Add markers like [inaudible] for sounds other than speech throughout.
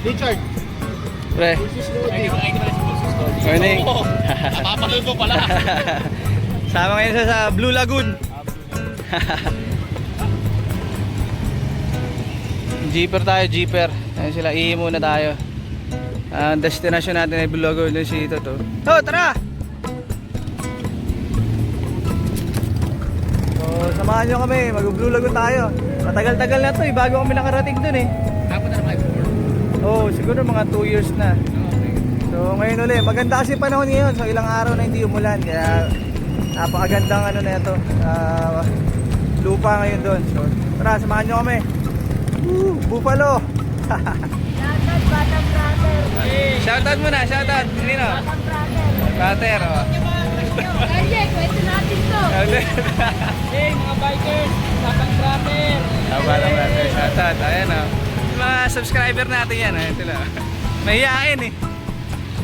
Richard. Pre? Morning. Oo, napapanood mo pala. [laughs] sama ngayon siya sa Blue Lagoon. [laughs] Jeeper tayo, jeeper. Ayun sila, ihi muna tayo. Ang destination natin ay Blue Lagoon din si Toto. Oh, tara! So, samahan nyo kami, mag-Blue Lagoon tayo. Matagal-tagal na to eh, bago kami nakarating dun eh. Oh, siguro mga 2 years na. So ngayon ulit, maganda kasi panahon ngayon. So ilang araw na hindi umulan kaya napakagandang ano na ito. ah, lupa ngayon doon. So tara, samahan nyo kami. Woo, Buffalo. Shoutout, Batang Brother. Shoutout muna, shoutout. Sino? Batang Brother. Pater. Oh. Kanye, kwento natin to. Hey, mga bikers, Batang Brother. Tama lang natin. Shoutout. Ayan o. Mga subscriber natin yan. Ayan sila. [laughs] Mahihain eh.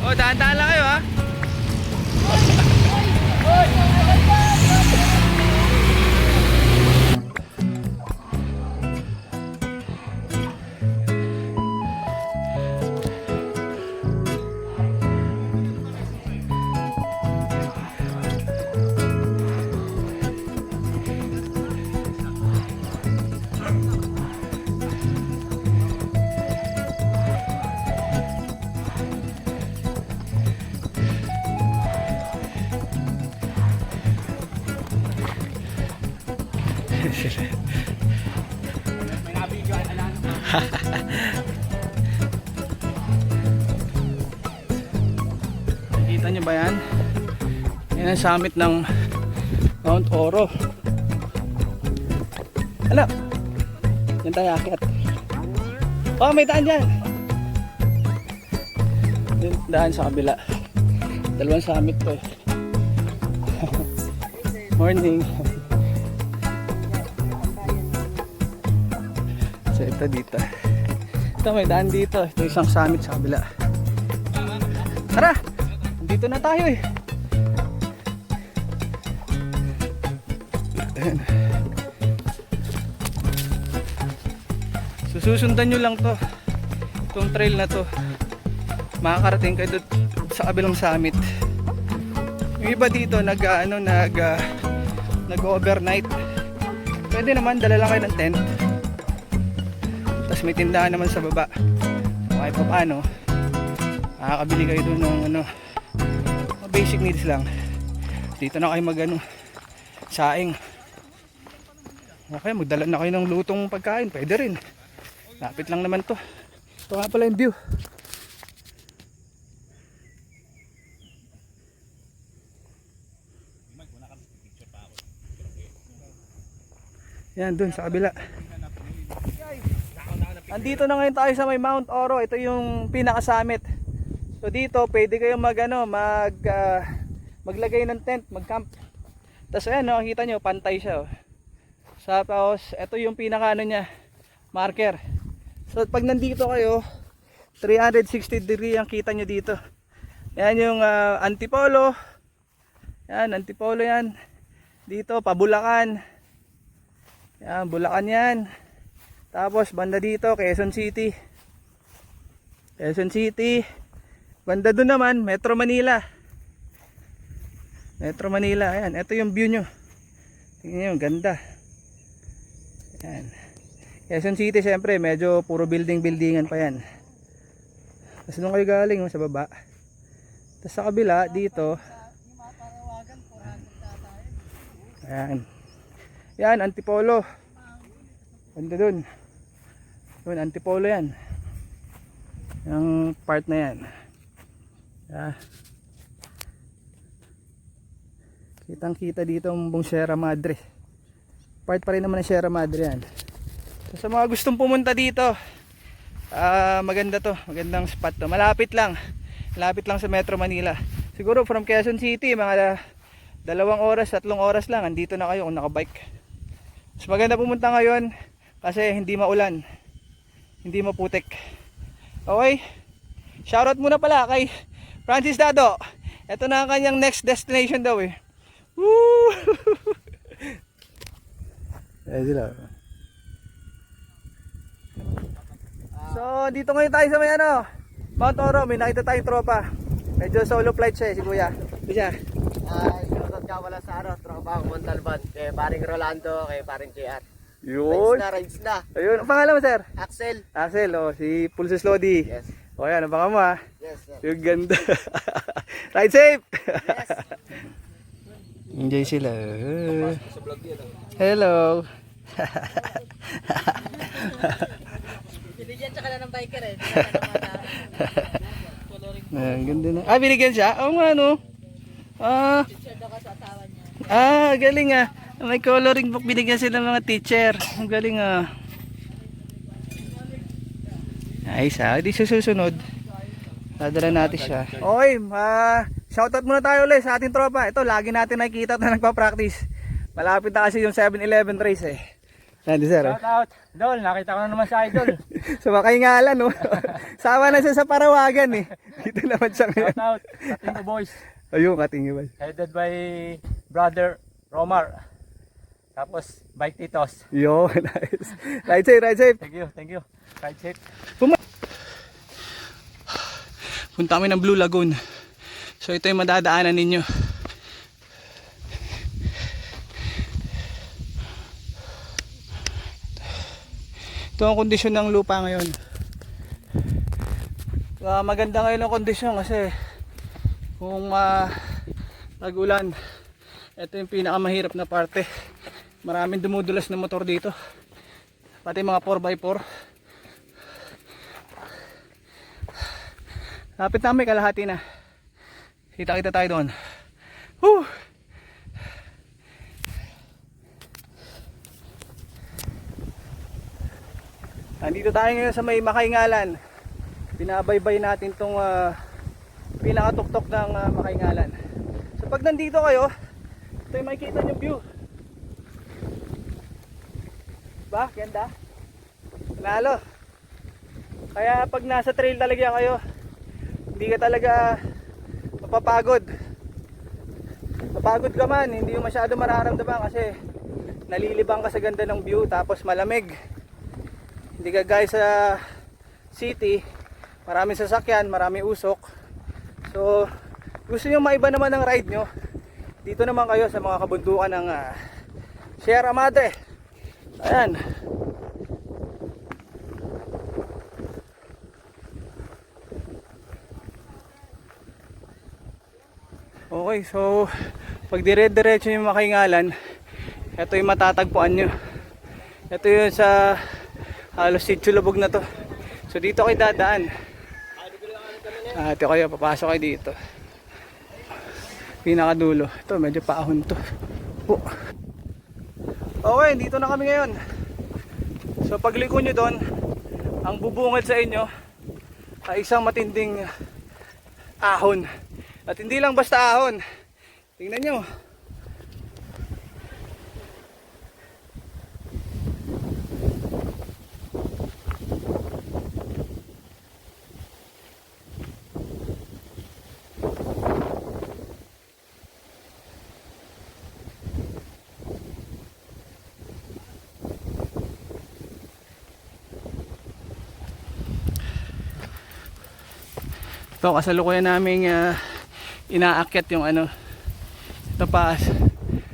Oh, dahan-dahan lang kayo ha. Nakita nyo ba yan? Yan ang summit ng Mount Oro. Ano? Yan tayo akit. Oh, may daan dyan. Yung daan sa kabila. Dalawang summit to eh. [laughs] Morning. Ito dito. Ito may daan dito. Ito isang summit sa kabila. Tara! Dito na tayo eh. Ayan. Susundan nyo lang to. Itong trail na to. Makakarating kayo doon sa kabilang summit. Yung iba dito nag ah, ano nag ah, nag overnight. Pwede naman dala lang kayo ng tent. Tapos may tindahan naman sa baba. Kahit pa paano, makakabili kayo doon ng ano basic needs lang. Dito na kayo mag ano saing. Okay magdala na kayo ng lutong pagkain. Pwede rin. Lapit lang naman to. Ito nga pala yung view. Yan dun sa kabila Andito na ngayon tayo sa may Mount Oro. Ito yung pinaka-summit. So dito, pwede kayong mag ano, mag ah, maglagay ng tent, mag-camp. Tapos ayan, no, kita nyo, pantay siya. Oh. Tapos, ito yung pinaka ano niya, marker. So pag nandito kayo, 360 degree ang kita nyo dito. Yan yung ah, antipolo. Yan, antipolo yan. Dito, pabulakan. Yan, bulakan yan. Tapos banda dito, Quezon City. Quezon City. Banda doon naman, Metro Manila. Metro Manila, ayan. Ito yung view nyo. Tingnan nyo, ganda. Ayan. Quezon City, syempre, medyo puro building-buildingan pa yan. Tapos doon kayo galing, oh, sa baba. Tapos sa kabila, dito. Ayan. Yan, Antipolo. Banda dun. Yun, Antipolo yan. Yung part na yan. Yeah. Kitang kita dito ang buong Sierra Madre. Part pa rin naman ng Sierra Madre yan. So, sa mga gustong pumunta dito, ah maganda to. Magandang spot to. Malapit lang. Malapit lang sa Metro Manila. Siguro from Quezon City, mga dalawang oras, tatlong oras lang. Andito na kayo kung nakabike. Mas maganda pumunta ngayon kasi hindi maulan. Hindi maputik. Okay? Shoutout muna pala kay Francis Dado. Ito na ang kanyang next destination daw eh. Woo! [laughs] Ayan sila. So, dito ngayon tayo sa may ano, Mount Oro, may nakita tayong tropa. Medyo solo flight siya eh, si Kuya. Ito siya. Ay, shoutout ka wala sa ano, tropa Montalban. Kay paring Rolando, kay paring JR. Rides Yun. na, rides na. Ayun, ang pangalan mo sir? Axel. Axel, oh, si Pulses Lodi. Yes. O yan, ang pangalan mo ah. Yes, sir. Yung ganda. [laughs] Ride safe! Yes. [laughs] Enjoy sila. Hello. [laughs] Binigyan tsaka na ng biker eh. Ah, ganda na. Ah, binigyan siya? Oo nga, no? Ah, ah, galing ah. May coloring book binigyan sila ng mga teacher. Ang galing ah. Ayos ah. Di sa susunod. Dadala natin siya. Okay, ah, shoutout muna tayo ulit sa ating tropa. Ito, lagi natin nakikita na [laughs] nagpa-practice. Malapit na kasi yung 7-Eleven race eh. Nandito sir. oh. Shout out. Dol, nakita ko na naman sa idol. [laughs] sa makaingalan, no? [laughs] Sama na siya sa parawagan eh. Dito naman siya ngayon. Shout out. Katingo Boys. Ayun, katingin ba? Headed by brother Romar. Tapos, bike titos. Yo, [laughs] nice. Ride safe, ride safe. Thank you, thank you. Ride safe. Punta kami ng Blue Lagoon. So ito yung madadaanan ninyo. Ito ang kondisyon ng lupa ngayon. Ah, maganda ngayon ang kondisyon kasi kung uh, nag-ulan, ito yung pinakamahirap na parte. Maraming dumudulas na motor dito. Pati mga 4x4. Lapit na kami, kalahati na. Kita kita tayo doon. Whew! Nandito tayo ngayon sa may makaingalan. Binabaybay natin tong uh, pinakatuktok ng uh, makaingalan. So pag nandito kayo, ito yung makikita nyo view. Ba? Ganda? Lalo. Kaya pag nasa trail talaga kayo, hindi ka talaga mapapagod mapagod ka man hindi mo masyado mararamdaman kasi nalilibang ka sa ganda ng view tapos malamig hindi ka guys sa city maraming sasakyan maraming usok so gusto nyo maiba naman ng ride nyo dito naman kayo sa mga kabundukan ng ah, Sierra Madre ayan Okay, so pag dire-diretso yung makaingalan, ito yung matatagpuan nyo. Ito yung sa halos sitio lubog na to. So dito kayo dadaan. Ah, ito kayo, papasok kayo dito. Pinakadulo. Ito, medyo paahon to. Oh. Okay, dito na kami ngayon. So pagliko nyo doon, ang bubungad sa inyo ay isang matinding ahon. At hindi lang basta ahon. Tingnan nyo. Ito kasalukuyan namin uh, inaakyat yung ano ito paas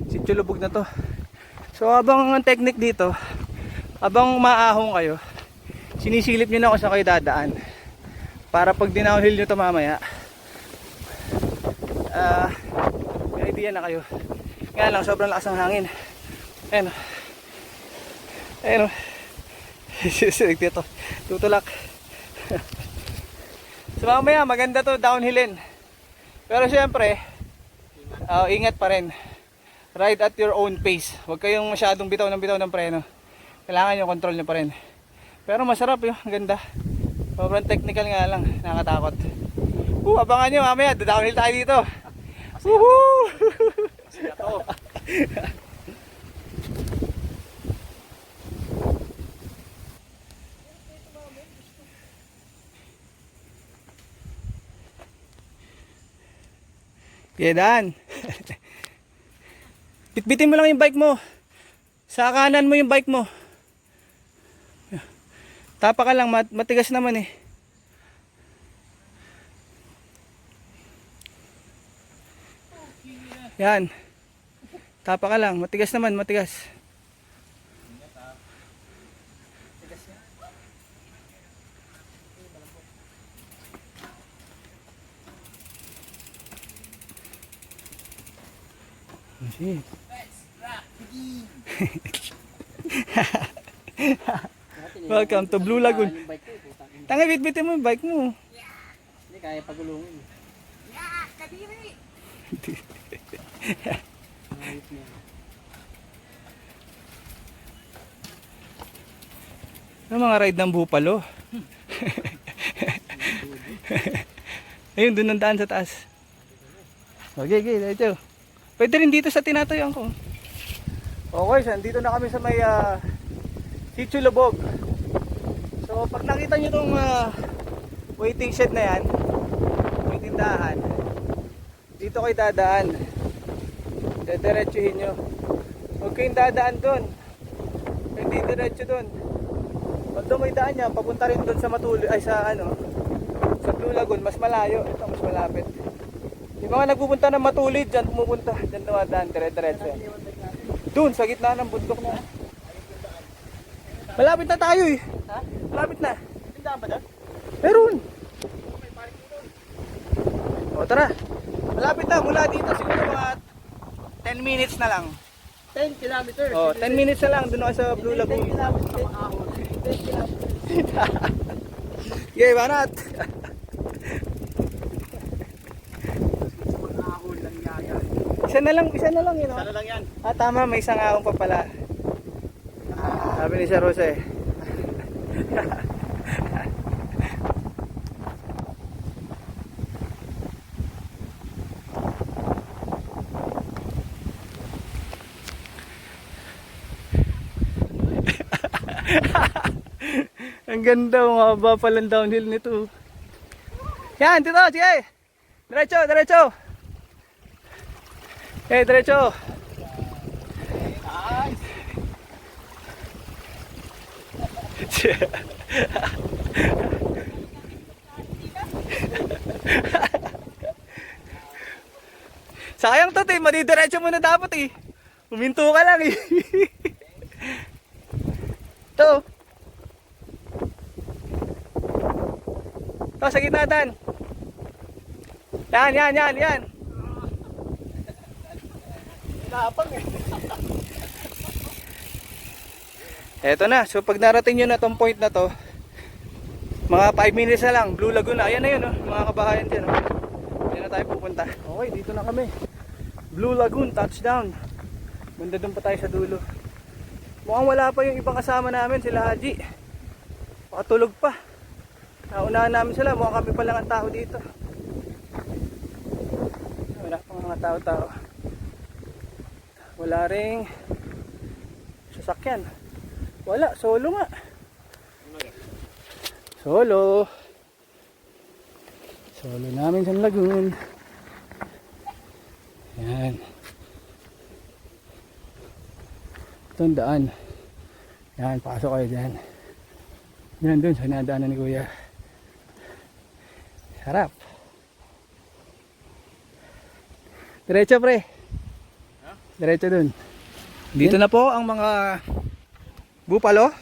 sityo lubog na to. So habang ang technique dito habang maahong kayo sinisilip nyo na kung saan kayo dadaan para pag dinownhill nyo to mamaya ah may idea na kayo. Nga lang sobrang lakas ng hangin. Ayun o. ayun o [laughs] sisirig dito. Tutulak so mamaya maganda to downhillin pero syempre, ah, ingat pa rin. Ride at your own pace. Huwag kayong masyadong bitaw ng bitaw ng preno. Kailangan yung control nyo pa rin. Pero masarap yun, ganda. Sobrang technical nga lang, nakakatakot. Uh, abangan nyo mamaya, downhill tayo dito. Woohoo! [laughs] Piedaan. [laughs] Bitbitin mo lang yung bike mo. Sa kanan mo yung bike mo. Tapa ka lang, mat- matigas naman eh. Yan. Tapa ka lang, matigas naman, matigas. Welcome to Blue Lagoon. Tanga bitbitin mo yung bike mo. Hindi kaya pagulungin. Ano mga ride ng bupalo? [laughs] Ayun, doon ang daan sa taas. Okay, okay, dito. Pwede rin dito sa tinatayuan ko. Okay, so dito na kami sa may uh, Sitio Lubog. So, pag nakita nyo itong waiting shed na yan, may tindahan, dito kayo dadaan. Dediretsuhin nyo. Huwag kayong dadaan doon. Hindi diretso doon. Although may daan niya, papunta rin doon sa Matuloy, ay sa ano, sa Blue Lagoon, mas malayo. Ito, mas malapit. Yung mga nagpupunta ng Matulid, dyan pumupunta. Dyan dumadaan, dire-diretso. Doon, sa gitna ng bundok na. Malapit na tayo eh. Ha? Malapit na. Tindahan ba doon? Meron. O tara. Malapit na mula dito siguro mga 10 minutes na lang. 10 kilometers. Oh, 10 minutes na lang doon sa Blue 10 Lagoon. kilometers. 10 kilometers. [laughs] Yay, banat. Ahon lang yaya. Isa na lang, isa na lang yun. Sana Oh. lang yan. Ah, tama, may isang ahon pa pala. Sabi ni Sir Jose. [laughs] Ang ganda, mga haba palang downhill nito. Yan, dito, sige. Diretso, diretso. Eh, diretso. [laughs] Sayang to, te. Madidiretso mo dapat eh. Huminto ka lang eh. [laughs] to. To, sa gitna dan. Yan, yan, yan, yan. Tapang eh. Eto na. So pag narating nyo na tong point na to, mga 5 minutes na lang, Blue Lagoon na. Ayan na yun, oh, mga kabahayan dyan. Oh. Diyan na tayo pupunta. Okay, dito na kami. Blue Lagoon, touchdown. Banda doon pa tayo sa dulo. Mukhang wala pa yung ibang kasama namin, sila Haji. Pakatulog pa. Naunahan namin sila, mukhang kami pa lang ang tao dito. Wala pang mga tao-tao. Wala ring sasakyan. Wala, solo nga. Solo. Solo namin sa lagoon. Yan. Ito ang daan. Yan, pasok kayo dyan. Yan dun sa nadaanan ni Kuya. Harap. Diretso pre. Diretso dun. Dito na po ang mga bupalo.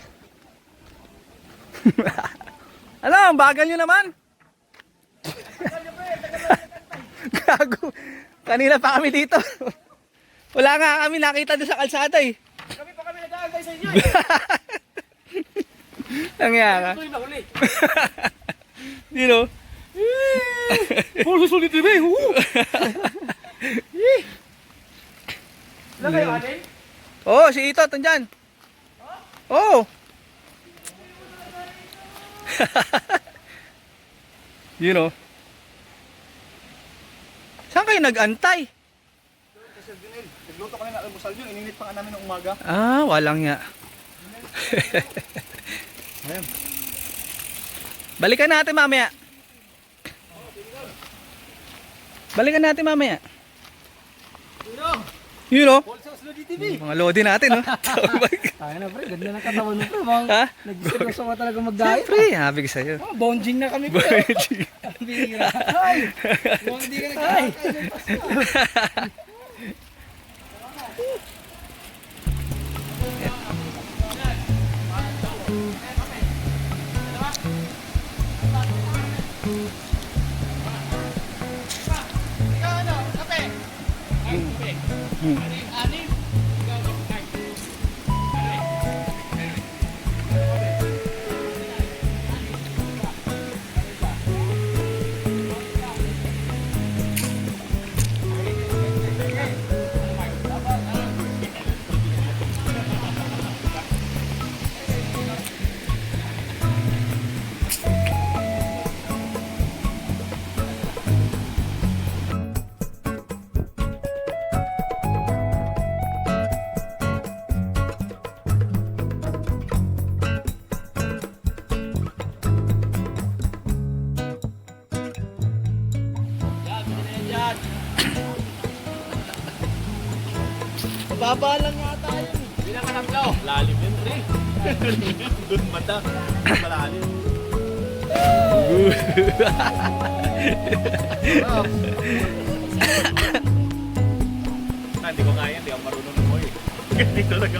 [laughs] ano, ang bagal nyo naman? [laughs] Gago. Kanina pa kami dito. [laughs] Wala nga kami nakita doon sa kalsada eh. Kami pa kami nag-aantay sa inyo. Nangyara. Tuloy na huli. Dino. Puro sulit eh. Ilan kayo anin? Oh, si Ito, tandyan. Oh. [laughs] you know. Saan kayo nag-antay? Nagluto kami ng almusal yun. Ininit pa nga namin ng umaga. Ah, walang nga. [laughs] Balikan natin mamaya. Balikan natin mamaya. You know? Paul Sauce Mga lodi natin, no? [laughs] Oh God. Ay na pre, ganda ng katawan mo pre. Mga ha? nag-seryoso ka talaga mag-diet. Siyempre, habi ko sa'yo. Oh, bonding na kami pre. Bihira. Ay! [laughs] Hindi ka nagkakain ng [laughs] Mm-hmm. Mababa lang yata yun. Lalim yun, pre. [laughs] Doon mata. Malalim. ah, hindi ko kaya. Hindi ako marunong lumoy. [laughs] Hindi talaga.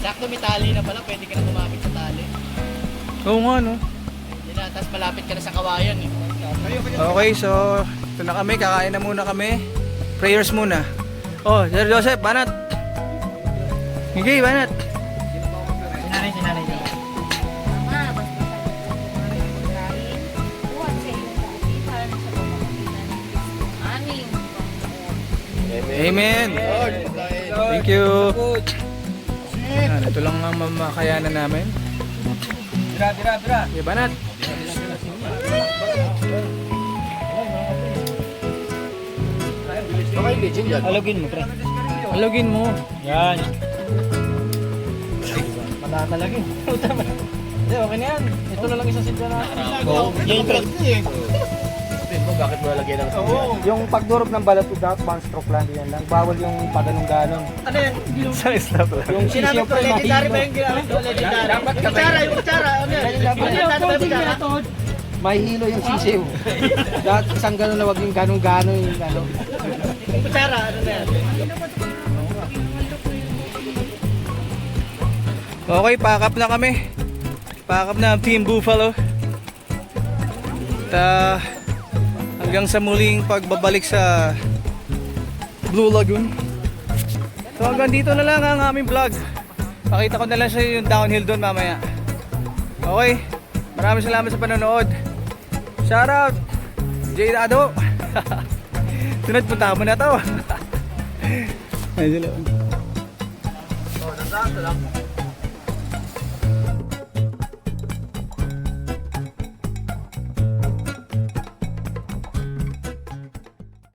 Sakto may tali na pala, pwede ka na kumapit sa tali. Oo nga, no? Hindi na, tapos malapit ka na sa kawayan eh. Okay, so ito na kami, kakain na muna kami. Prayers muna. Oh, Sir Joseph, banat. Hindi, banat. Sinanay, sinanay. Amen. Thank you. Yan, ito lang ang mamakayanan namin. Bira, bira, bira. Okay, banat. Alugin mo, pre. Alugin mo. Yan. Mata talaga eh. Hindi, okay na yan. Ito na lang isang sidra na. Oo. Yan, pre. Bakit mo lalagyan ng Yung pagdurog ng balat without one stroke lang yan lang. Bawal yung paganong-ganon. Ano yan? Sa stop lang. Yung sisiyo pre, legendary ba yung ginamit ko? Legendary. Dapat ka ba? Kutsara, yung kutsara. Ano yan? Ano yung kutsara? May hilo yung sisiyo. Dapat isang ganon na wag yung ganong-ganon yung ano. Yung kutsara, ano na yan? Okay, pack up na kami. Pack up na ang Team Buffalo. At ah, hanggang sa muling pagbabalik sa Blue Lagoon. So hanggang dito na lang ang aming vlog. Pakita ko na lang sa yung downhill doon mamaya. Okay, maraming salamat sa panonood. Shout out! Jay [laughs] Sunod punta mo na to. Ay, sila. Oh, nandaan lang.